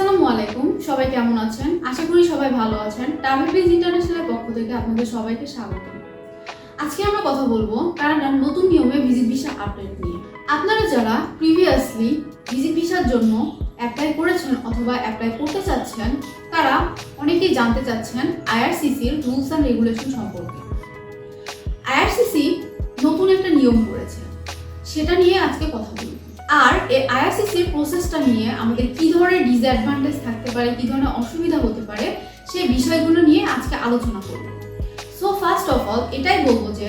আসসালামু আলাইকুম। সবাই কেমন আছেন? আশা করি সবাই ভালো আছেন। ইন্টারন্যাশনালের পক্ষ থেকে আপনাদের সবাইকে স্বাগত। আজকে আমরা কথা বলব কানাডার নতুন নিয়মে ভিজিট ভিসা আপডেট নিয়ে। আপনারা যারা প্রিভিয়াসলি ভিজিট ভিসার জন্য অ্যাপ্লাই করেছেন অথবা অ্যাপ্লাই করতে চাচ্ছেন, তারা অনেকেই জানতে চাচ্ছেন আইআরসিসির রুলস অ্যান্ড রেগুলেশন সম্পর্কে। আইআরসিসি নতুন একটা নিয়ম করেছে। সেটা নিয়ে আজকে কথা এই আইআরসিসির প্রসেসটা নিয়ে আমাদের কি ধরনের ডিসঅ্যাডভান্টেজ থাকতে পারে, কি ধরনের অসুবিধা হতে পারে, সেই বিষয়গুলো নিয়ে আজকে আলোচনা করব। সো ফার্স্ট অফ অল এটাই বলব যে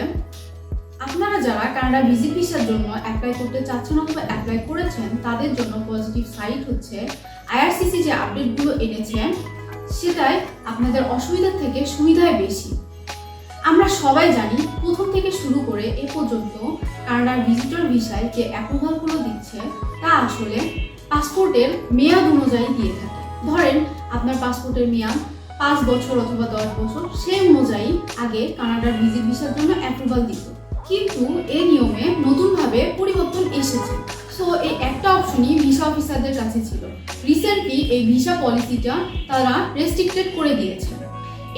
আপনারা যারা কানাডা ভিজিট ভিসার জন্য অ্যাপ্লাই করতে চাচ্ছেন অথবা অ্যাপ্লাই করেছেন, তাদের জন্য পজিটিভ সাইড হচ্ছে আইআরসিসি যে আপডেটগুলো এনেছে সেটাই আপনাদের অসুবিধার থেকে সুবিধায় বেশি। আমরা সবাই জানি, প্রথম থেকে শুরু করে এ পর্যন্ত কানাডার ভিজিটর ভিসায় যে অ্যাপ্রুভালগুলো দিচ্ছে, তা আসলে পাসপোর্টের মেয়াদ অনুযায়ী দিয়ে থাকে। ধরেন আপনার পাসপোর্টের মেয়াদ পাঁচ বছর অথবা দশ বছর, সেই অনুযায়ী আগে কানাডার ভিজিট ভিসার জন্য অ্যাপ্রুভাল দিত। কিন্তু এই নিয়মে নতুনভাবে পরিবর্তন এসেছে। সো এই একটা অপশনই ভিসা অফিসারদের কাছে ছিল। রিসেন্টলি এই ভিসা পলিসিটা তারা রেস্ট্রিক্টেড করে দিয়েছে।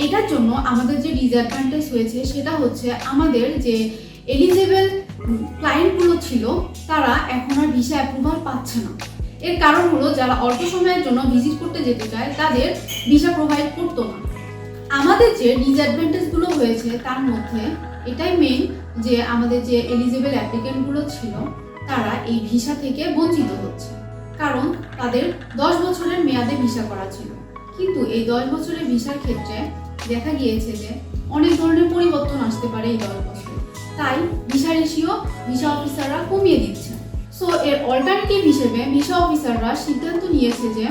এটার জন্য আমাদের যে ডিসঅ্যাডভান্টেজ হয়েছে, সেটা হচ্ছে আমাদের যে এলিজেবল ক্লায়েন্টগুলো ছিল, তারা এখন আর ভিসা অ্যাপ্রুভাল পাচ্ছে না। এর কারণ হলো, যারা অল্প সময়ের জন্য ভিজিট করতে যেতে চায়, তাদের ভিসা প্রোভাইড করতো না। আমাদের যে ডিসঅ্যাডভান্টেজগুলো হয়েছে, তার মধ্যে এটাই মেন যে আমাদের যে এলিজেবল অ্যাপ্লিকেন্টগুলো ছিল, তারা এই ভিসা থেকে বঞ্চিত হচ্ছে। কারণ তাদের দশ বছরের মেয়াদে ভিসা করা ছিল। কিন্তু এই দশ বছরের ভিসার ক্ষেত্রে দেখা গিয়েছে যে, অনেক ধরনের পরিবর্তন আসতে পারে এই দশ বছরে। তাই ভিসা রেশিও ভিসা অফিসাররা কমিয়ে দিচ্ছে। সো এর অল্টারনেটিভ হিসেবে ভিসা অফিসাররা সিদ্ধান্ত নিয়েছে যে,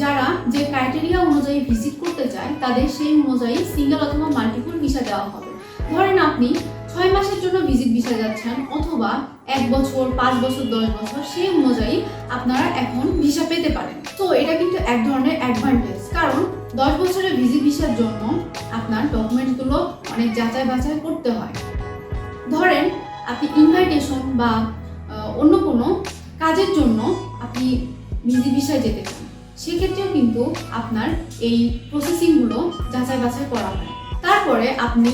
যারা যে ক্রাইটেরিয়া অনুযায়ী ভিজিট করতে চায়, তাদের সেই অনুযায়ী সিঙ্গেল অথবা মাল্টিপল ভিসা দেওয়া হবে। ধরেন আপনি ছয় মাসের জন্য ভিজিট ভিসা যাচ্ছেন, অথবা এক বছর, পাঁচ বছর, দশ বছর, সেই অনুযায়ী আপনারা এখন ভিসা পেতে পারেন। তো এটা কিন্তু এক ধরনের অ্যাডভান্টেজ কারণ দশ বছরের ভিজিট ভিসার জন্য আপনার ডকুমেন্টসগুলো অনেক যাচাই বাছাই করতে হয়। ধরেন আপনি ইনভাইটেশন বা অন্য কোনো কাজের জন্য আপনি ভিজিট ভিসায় যেতে চান, সেক্ষেত্রেও কিন্তু আপনার এই প্রসেসিংগুলো যাচাই বাছাই করা হয়। তারপরে আপনি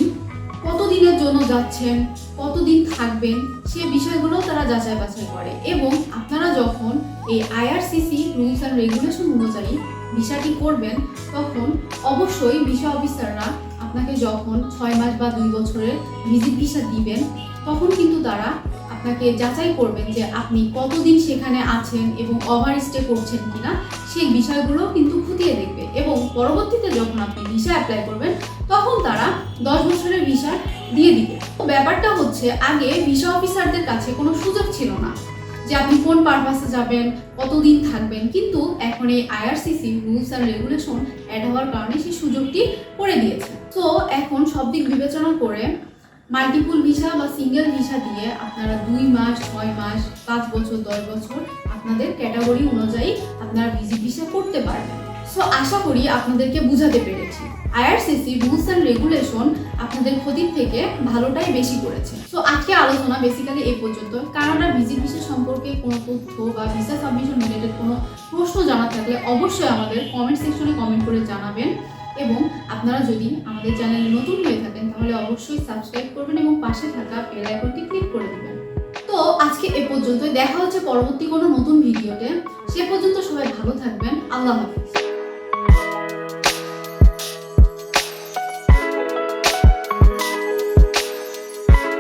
কতদিনের জন্য যাচ্ছেন, কতদিন থাকবেন, সে বিষয়গুলো তারা যাচাই বাছাই করে এবং আপনারা যখন এই আইআরসিসি রুলস অ্যান্ড রেগুলেশন অনুযায়ী ভিসাটি করবেন, তখন অবশ্যই ভিসা অফিসাররা আপনাকে যখন ছয় মাস বা দুই বছরের ভিজিট ভিসা দিবেন, তখন কিন্তু তারা আপনাকে যাচাই করবেন যে আপনি কতদিন সেখানে আছেন এবং ওভার স্টে করছেন কিনা, সেই বিষয়গুলো কিন্তু খতিয়ে দেখবে। এবং পরবর্তীতে যখন আপনি ভিসা অ্যাপ্লাই করবেন, তখন তারা দশ বছরের ভিসা দিয়ে দিবে। ব্যাপারটা হচ্ছে, আগে ভিসা অফিসারদের কাছে কোনো সুযোগ ছিল না। যে আপনি কোন পারপাসে যাবেন, কতদিন থাকবেন, কিন্তু এখন এই IRCC rules and regulation add হওয়ার কারণে সেই সুযোগটি করে দিয়েছে। তো এখন সব দিক বিবেচনা করে মাল্টিপুল ভিসা বা সিঙ্গেল ভিসা দিয়ে আপনারা দুই মাস, ছয় মাস, পাঁচ বছর, দশ বছর আপনাদের ক্যাটাগরি অনুযায়ী আপনারা ভিজিট ভিসা করতে পারবেন। সো আশা করি আপনাদেরকে বুঝাতে পেরেছি। আইআরসিসি রুলস অ্যান্ড রেগুলেশন আপনাদের ক্ষতির থেকে ভালোটাই বেশি করেছে। সো আজকে আলোচনা বেসিক্যালি এই পর্যন্ত। কানাডার ভিজিট ভিসা সম্পর্কে কোনো তথ্য বা ভিসা সাবমিশন রিলেটেড কোনো প্রশ্ন জানা থাকলে অবশ্যই আমাদের কমেন্ট সেকশনে কমেন্ট করে জানাবেন। এবং আপনারা যদি আমাদের চ্যানেলে নতুন হয়ে থাকেন, তাহলে অবশ্যই সাবস্ক্রাইব করবেন এবং পাশে থাকা বেল আইকনটি ক্লিক করে দেবেন। তো আজকে এ পর্যন্ত দেখা হচ্ছে পরবর্তী কোনো নতুন ভিডিওতে সে পর্যন্ত সবাই ভালো থাকবেন। আল্লাহ হাফিজ।